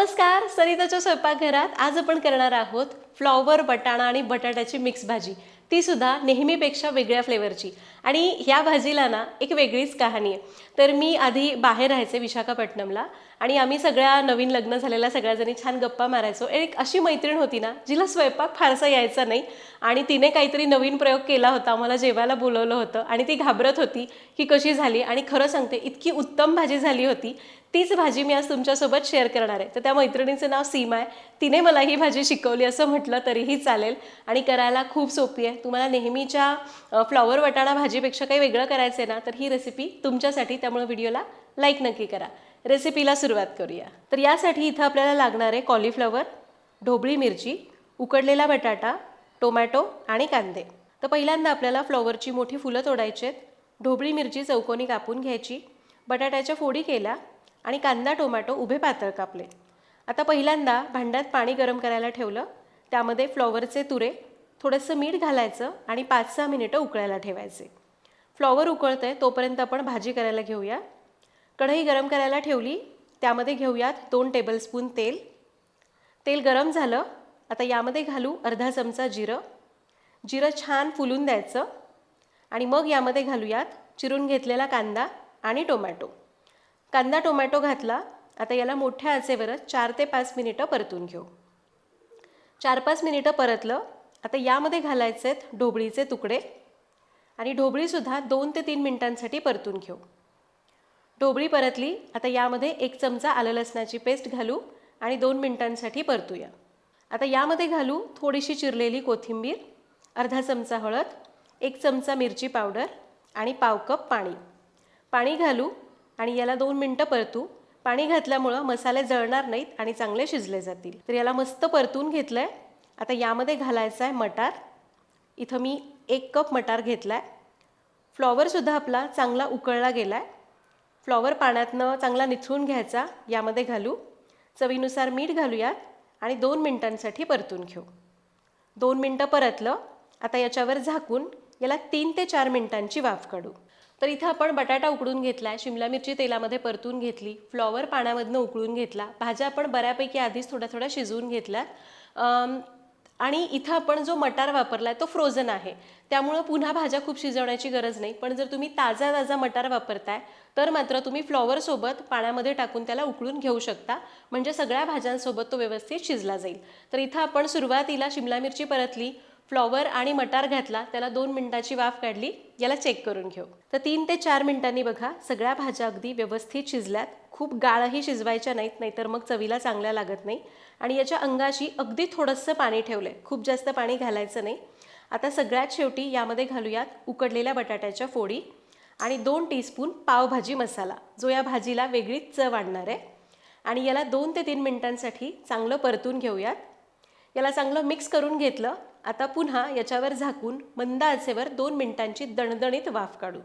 नमस्कार सरिताच्या स्वयंपाकघरात आज आपण करणार आहोत फ्लॉवर बटाणा आणि बटाट्याची मिक्स भाजी. तीसुद्धा नेहमीपेक्षा वेगळ्या फ्लेवरची आणि ह्या भाजीला ना एक वेगळीच कहाणी आहे. तर मी आधी बाहेर राहायचे विशाखापट्टणमला आणि आम्ही सगळ्या नवीन लग्न झालेल्या सगळ्याजणी छान गप्पा मारायचो. एक अशी मैत्रीण होती ना जिला स्वयंपाक फारसा यायचा नाही आणि तिने काहीतरी नवीन प्रयोग केला होता मला जेवायला बोलवलं होतं आणि ती घाबरत होती की कशी झाली आणि खरं सांगते इतकी उत्तम भाजी झाली होती. तीच भाजी मी आज तुमच्यासोबत शेअर करणार आहे. तर त्या मैत्रिणीचं नाव सीमा आहे. तिने मला ही भाजी शिकवली असं म्हटलं तरीही चालेल आणि करायला खूप सोपी आहे. तुम्हाला नेहमीच्या फ्लॉवर वटाणा भाजीपेक्षा काही वेगळं करायचं आहे ना तर ही रेसिपी तुमच्यासाठी त्यामुळे व्हिडिओला लाईक नक्की करा. रेसिपीला सुरुवात करूया. तर यासाठी इथं आपल्याला लागणार आहे कॉलीफ्लॉवर ढोबळी मिरची उकडलेला बटाटा टोमॅटो आणि कांदे. तर पहिल्यांदा आपल्याला फ्लॉवरची मोठी फुलं तोडायची आहेत. ढोबळी मिरची चौकोनी कापून घ्यायची. बटाट्याच्या फोडी केल्या आणि कांदा टोमॅटो उभे पातळ कापले. आता पहिल्यांदा भांड्यात पाणी गरम करायला ठेवलं. त्यामध्ये फ्लॉवरचे तुरे थोडंसं मीठ घालायचं आणि पाच सहा मिनिटं उकळायला ठेवायचे. फ्लॉवर उकळतं आहे तोपर्यंत आपण भाजी करायला घेऊया. कढई गरम करायला ठेवली त्यामध्ये घेऊयात दोन टेबलस्पून तेल. तेल गरम झालं आता यामध्ये घालू अर्धा चमचा जिरं. जिरं छान फुलून द्यायचं आणि मग यामध्ये घालूयात चिरून घेतलेला कांदा आणि टोमॅटो. कांदा टोमॅटो घातला आता याला मोठ्या आचेवरच चार ते पाच मिनिटं परतून घेऊ. चार पाच मिनिटं परतलं आता यामध्ये घालायचे आहेत ढोबळीचे तुकडे. आणि ढोबळीसुद्धा दोन ते तीन मिनिटांसाठी परतून घेऊ. ढोबळी परतली आता यामध्ये एक चमचा आलं लसणाची पेस्ट घालू आणि दोन मिनिटांसाठी परतूया. आता यामध्ये घालू थोडीशी चिरलेली कोथिंबीर अर्धा चमचा हळद एक चमचा मिरची पावडर आणि पाव कप पाणी. पाणी घालू आणि याला दोन मिनटं परतू. पाणी घातल्यामुळं मसाले जळणार नाहीत आणि चांगले शिजले जातील. तर याला मस्त परतून घेतलं आहे आता यामध्ये घालायचं आहे मटार. इथं मी एक कप मटार घेतला आहे फ्लॉवरसुद्धा आपला चांगला उकळला गेला आहे फ्लॉवर पाण्यातनं चांगला निथळून घ्यायचा. यामध्ये घालू. चवीनुसार मीठ घालूयात आणि दोन मिनटांसाठी परतून घेऊ. दोन मिनटं परतलं. आता याच्यावर झाकून याला तीन ते चार मिनटांची वाफ काढू. तर इथं आपण बटाटा उकडून घेतला आहे शिमला मिरची तेलामध्ये परतून घेतली. फ्लॉवर पाण्यामधनं उकळून घेतला. भाज्या आपण बऱ्यापैकी आधीच थोड्या थोड्या शिजवून घेतल्या आणि इथं आपण जो मटार वापरला आहे तो फ्रोझन आहे. त्यामुळं पुन्हा भाज्या खूप शिजवण्याची गरज नाही. पण जर तुम्ही ताजा ताजा मटार वापरताय तर मात्र तुम्ही फ्लॉवरसोबत पाण्यामध्ये टाकून त्याला उकळून घेऊ शकता. म्हणजे सगळ्या भाज्यांसोबत तो व्यवस्थित शिजला जाईल. तर इथं आपण सुरुवातीला शिमला मिरची परतली फ्लॉवर आणि मटार घातला त्याला दोन मिनिटाची वाफ काढली याला चेक करून घेऊ. तर तीन ते चार मिनिटांनी बघा सगळ्या भाज्या अगदी व्यवस्थित शिजल्यात. खूप गाळही शिजवायच्या नाहीत नाहीतर मग चवीला चांगल्या लागत नाही. आणि याच्या अंगाशी अगदी थोडंसं पाणी ठेवलं आहे खूप जास्त पाणी घालायचं नाही. आता सगळ्यात शेवटी यामध्ये घालूयात उकडलेल्या बटाट्याच्या फोडी आणि दोन टीस्पून पावभाजी मसाला जो या भाजीला वेगळीच चव आणणार आहे. आणि याला दोन ते तीन मिनिटांसाठी चांगलं परतून घेऊयात. याला चांगलं मिक्स करून घेतलं. आता पुन्हा याच्यावर झाकून मंद आचेवर दोन मिनिटांची दणदणीत वाफ काढू.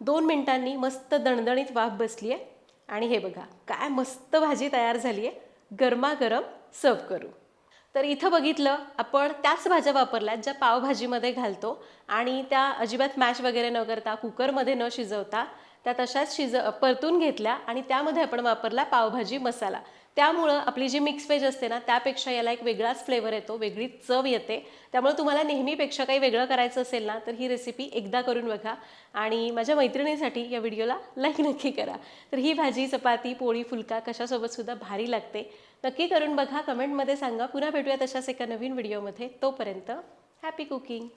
दोन मिनिटांनी मस्त दणदणीत वाफ बसली आहे. आणि हे बघा काय मस्त भाजी तयार झाली आहे. गरमागरम सर्व करू. तर इथं बघितलं आपण त्याच भाज्या वापरल्यात ज्या पावभाजीमध्ये घालतो. आणि त्या अजिबात मॅश वगैरे न करता कुकरमध्ये न शिजवता त्या तशाच शिज परतून घेतल्या. आणि त्यामध्ये आपण वापरला पावभाजी मसाला. त्यामुळं आपली जी मिक्स व्हेज असते ना त्यापेक्षा याला एक वेगळाच फ्लेवर येतो वेगळी चव येते. त्यामुळे तुम्हाला नेहमीपेक्षा काही वेगळं करायचं असेल ना तर ही रेसिपी एकदा करून बघा. आणि माझ्या मैत्रिणीसाठी या व्हिडिओला लाईक नक्की करा. तर ही भाजी चपाती पोळी फुलका कशासोबतसुद्धा भारी लागते. नक्की करून बघा कमेंटमध्ये सांगा. पुन्हा भेटूया तशाच एका नवीन व्हिडिओमध्ये तोपर्यंत हॅपी कुकिंग